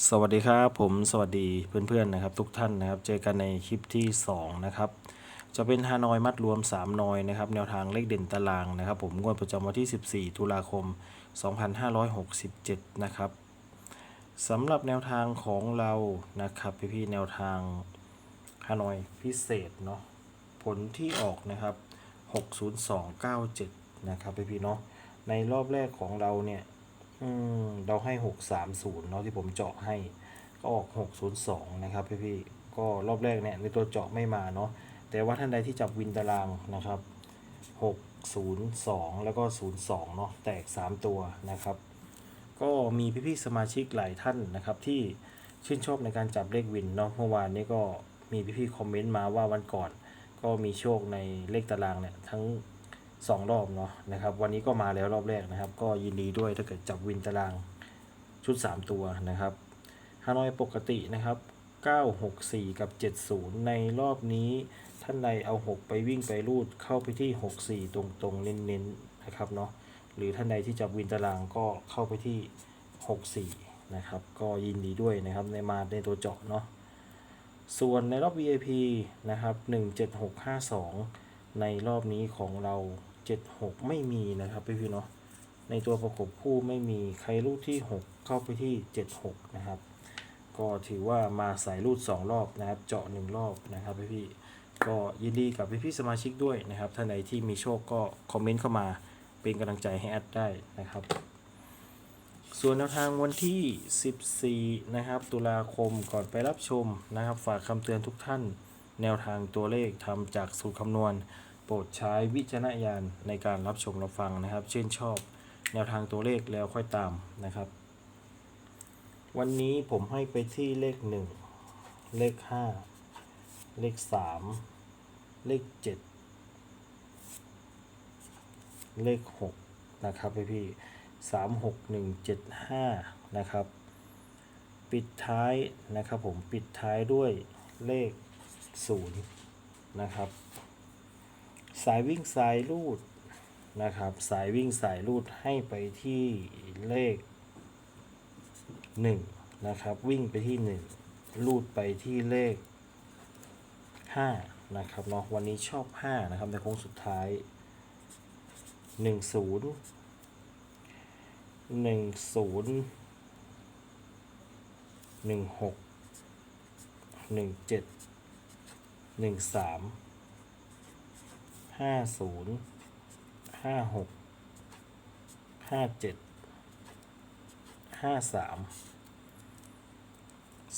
สวัสดีครับผมสวัสดีเพื่อนๆนะครับทุกท่านนะครับ เจอกันในคลิปที่ 2 นะครับ จะเป็นฮานอยมัดรวม 3 นอยนะครับ แนวทางเลขเด่นตารางนะครับ ผมงวดประจำวันที่ 14 ตุลาคม 2567 นะครับสำหรับแนวทางของเรานะครับพี่ๆแนวทางฮานอยพิเศษเนาะผลที่ออกนะครับ 60297 นะครับพี่ๆเนาะในรอบแรกของเราเนี่ย อืมเราให้630เนาะที่ผมเจาะให้ ก็ออก602นะครับพี่พี่ก็รอบแรกเนี่ยในตัวเจาะไม่มาเนาะแต่ว่าท่านใดที่จับวินตารางนะครับ602แล้วก็02เนาะแตก3ตัวนะครับ ก็มีพี่ๆสมาชิกหลายท่านนะครับ ที่ชื่นชอบในการจับเลขวินเนาะเมื่อวานนี้ก็มีพี่ๆคอมเมนต์มาว่าวันก่อน ก็มีโชคในเลขตารางเนี่ยทั้ง สองรอบเนาะนะครับ วันนี้ก็มาแล้วรอบแรกนะครับ ก็ยินดีด้วยถ้าเกิดจับวินตารางชุด 3 ตัวนะครับฮานอยปกตินะครับ 964 กับ 70 ในรอบนี้ท่านใดเอา 6 ไปวิ่งไปรูดเข้าไปที่ 64 ตรงๆ เน้นๆนะครับเนาะหรือท่านใดที่จับวินตารางก็เข้าไปที่ 64 นะครับ ก็ยินดีด้วยนะครับในมาในตัวเจาะเนาะส่วนในรอบ VIP นะครับ 17652 ในรอบนี้ของเรา 76ไม่มีนะครับพี่พี่เนาะในตัวประกบคู่ไม่มีใครรูดที่ 6 เข้าไปที่ 76 นะครับ ก็ถือว่ามาสายรูด 2 รอบนะครับ เจาะ 1 รอบนะครับพี่พี่ก็ยินดีกับพี่พี่สมาชิกด้วยนะครับท่านใดที่มีโชคก็คอมเมนต์เข้ามาเป็นกำลังใจให้แอดได้นะครับ ส่วนแนวทางวันที่ 14 นะครับ ตุลาคมก่อนไปรับชมนะครับ ฝากคำเตือนทุกท่าน แนวทางตัวเลขทำจากสูตรคำนวณ รดใช้วิจารณญาณในการรับชมรับฟังนะครับ เช่นชอบแนวทางตัวเลขแล้วค่อยตามนะครับ วันนี้ผมให้ไปที่เลข 1 เลข 5 เลข 3 เลข 7 เลข 6 นะครับพี่พี่สามหกหนึ่งเจ็ดห้านะครับ ปิดท้ายนะครับผมปิดท้ายด้วยเลขศูนย์นะครับ สายวิ่งสายรูดนะครับ สายวิ่งสายรูดให้ไปที่เลขหนึ่งนะครับ วิ่งไปที่หนึ่งรูดไปที่เลขห้านะครับเนาะวันนี้ชอบห้านะครับในโค้งสุดท้ายหนึ่งศูนย์หนึ่งศูนย์ ห้าศูนย์ห้าหกห้าเจ็ดห้าสาม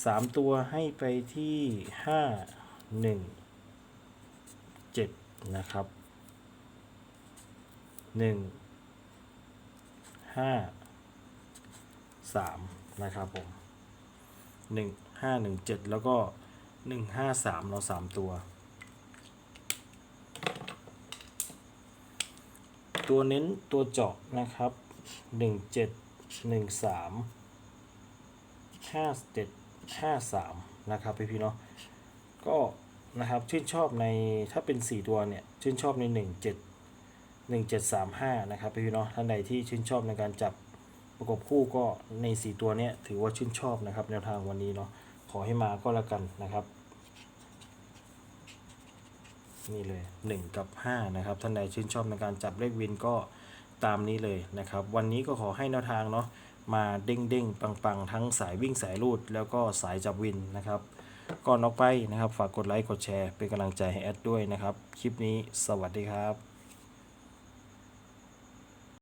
สามตัวให้ไปที่ห้าหนึ่งเจ็ดนะครับหนึ่งห้าสามนะครับผมหนึ่งห้าหนึ่งเจ็ดแล้วก็หนึ่งห้าสามเราสามตัว ตัวเน้นตัวเจาะนะครับหนึ่งเจ็ดหนึ่งสามห้าเจ็ดห้าสามนะครับพี่พี่เนาะก็นะครับชื่นชอบในถ้าเป็นสี่ตัวเนี่ยชื่นชอบในหนึ่งเจ็ดหนึ่งเจ็ดสามห้านะครับพี่พี่เนาะท่านใดที่ชื่นชอบในการจับประกบคู่ก็ในสี่ตัวเนี้ยถือว่าชื่นชอบนะครับแนวทางวันนี้เนาะขอให้มาก็แล้วกันนะครับ นี่เลย 1 กับ 5 นะครับ ท่านใดชื่นชอบในการจับเลขวินก็ตามนี้เลยนะครับ วันนี้ก็ขอให้แนวทางเนาะมาเด้งเด้งปังปังๆ ทั้งสายวิ่งสายรูด แล้วก็สายจับวินนะครับก่อนออกไปนะครับ ฝากกดไลค์กดแชร์เป็นกำลังใจให้แอดด้วยนะครับ คลิปนี้สวัสดีครับ